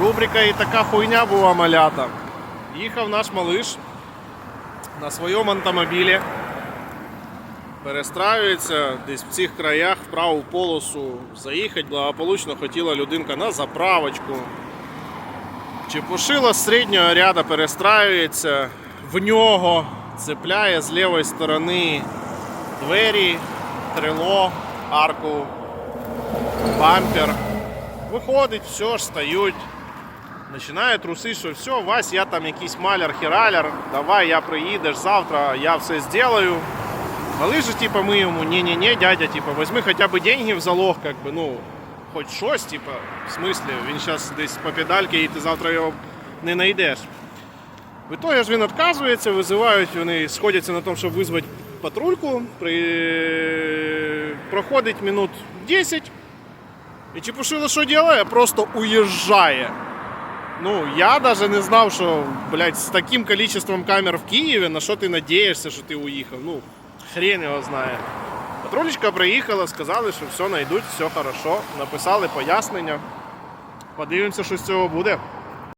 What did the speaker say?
Рубрика і така хуйня була малята. Їхав наш малиш на своєму автомобілі. Перестраюється десь в цих краях в праву полосу. Заїхати благополучно хотіла людинка на заправочку. Чепушило з середнього ряда перестраюється, в нього цепляє з лівої сторони двері, крило, арку, бампер. Виходить, все ж стають. Починає трусити, що все, Вась, я там якийсь маляр-хіраляр, давай я приїдеш завтра, я все зроблю. Але ж, типа, ми йому, ні-ні-ні, дядя, типа, візьми хоча б деньги в залог, как би, ну, хоч щось, типа, в смислі, він зараз десь по педальки і ти завтра його не знайдеш. В итоге ж він відказується, визивають, вони сходяться на тому, щоб визвати патрульку. При... Проходить минут 10. І Чепушило що робить? Просто уїжджає. Ну, я даже не знав, що, блядь, з таким количеством камер в Києві, на що ти надієшся, що ти уїхав. Ну, хрен його знає. Патрулечка приїхала, сказали, що все знайдуть, все хорошо. Написали пояснення. Подивимося, що з цього буде.